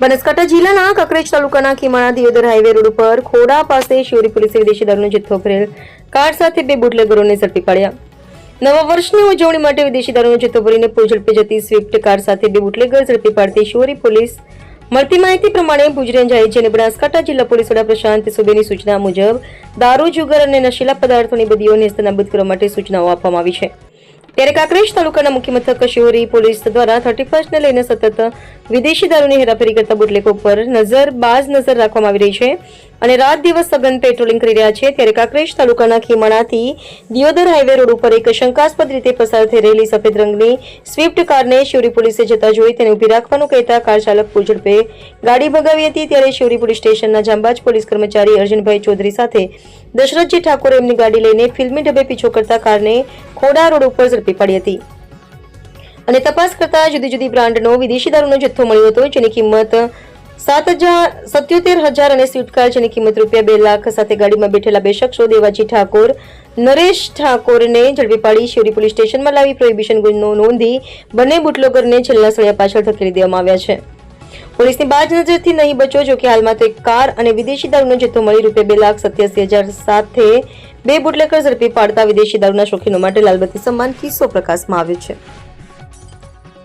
બનાસકાંઠા જિલ્લાના કકરેજ તાલુકાના Khimana Deodar highway road ઉપર ખોડા પાસે શિવરી પોલીસે વિદેશી દારૂનો જથ્થો ભરેલ કાર સાથે બે બુટલેગરોને ઝડપી પાડ્યા. નવા વર્ષની ઉજવણી માટે વિદેશી દારૂનો જથ્થો ભરીને પૂરઝડપે જતી સ્વિફ્ટ કાર સાથે બે બુટલેગર ઝડપી પાડતી શિવરી પોલીસ મળતી માહિતી પ્રમાણે ભુજરેન રેન્જ આઈજી અને બનાસકાંઠા જિલ્લા પોલીસ વડા પ્રશાંત સુબેની સૂચના મુજબ દારૂ, જુગાર અને નશીલા પદાર્થોની બદીઓને નેસ્તનાબૂદ કરવા માટે સૂચનાઓ આપવામાં આવી છે. ત્યારે કાંકરેજ તાલુકાના મુખ્ય મથક શિવરી પોલીસ દ્વારા થર્ટી ફર્સ્ટને લઈને સતત વિદેશી દારૂની હેરાફેરી કરતા બુટલેકો પર નજર બાજ નજર રાખવામાં આવી રહી છે. અને રાત દિવસ સઘન પેટ્રોલિંગ કરી રહ્યા છે, ત્યારે કાંકરેજ તાલુકાના ખીમાણાથી દિયોદર હાઈવે રોડ ઉપર એક શંકાસ્પદ રીતે પસાર થઈ રહેલી સફેદ રંગની સ્વિફ્ટ કારને શિવરી પોલીસે જતા જોઈ તેને ઊભી રાખવાનું કહેતા કાર ચાલક પૂર ગાડી ભગાવી હતી, ત્યારે શિવરી પોલીસ સ્ટેશનના જાંબાજ પોલીસ કર્મચારી અર્જુનભાઈ ચૌધરી સાથે દશરથજી ઠાકોરે એમની ગાડી લઈને ફિલ્મી ઢબે પીછો કરતા કારને ખોડા રોડ ઉપર ઝડપી પાડી હતી. અને તપાસ કરતા જુદી જુદી બ્રાન્ડનો વિદેશી દારૂનો જથ્થો મળ્યો હતો, જેની કિંમત સાત હજાર સત્યોતેર હજાર અને સ્વિફ્ટ કાર જેની કિંમત રૂપિયા બે લાખ સાથે ગાડીમાં બેઠેલા બે શખ્સો દેવાજી ઠાકોર, નરેશ ઠાકોરને ઝડપી પાડી શિવરી પોલીસ સ્ટેશનમાં લાવી પ્રોહિબિશન ગુનો નોંધી બંને બુટલોગરને છેલ્લા સળિયા પાછળ ધકેલી દેવામાં આવ્યા છે. પોલીસની બાજ નજરથી નહીં બચો જો કે હાલમાં તો કાર અને વિદેશી દારૂનો જથ્થો મળી રૂપિયા બે લાખ સત્યાસી હજાર સાથે બે બુટલેકર ઝડપી પાડતા વિદેશી દારૂના શોખીનો માટે લાલબત્તી સમાન કિસ્સો પ્રકાશમાં આવ્યો છે.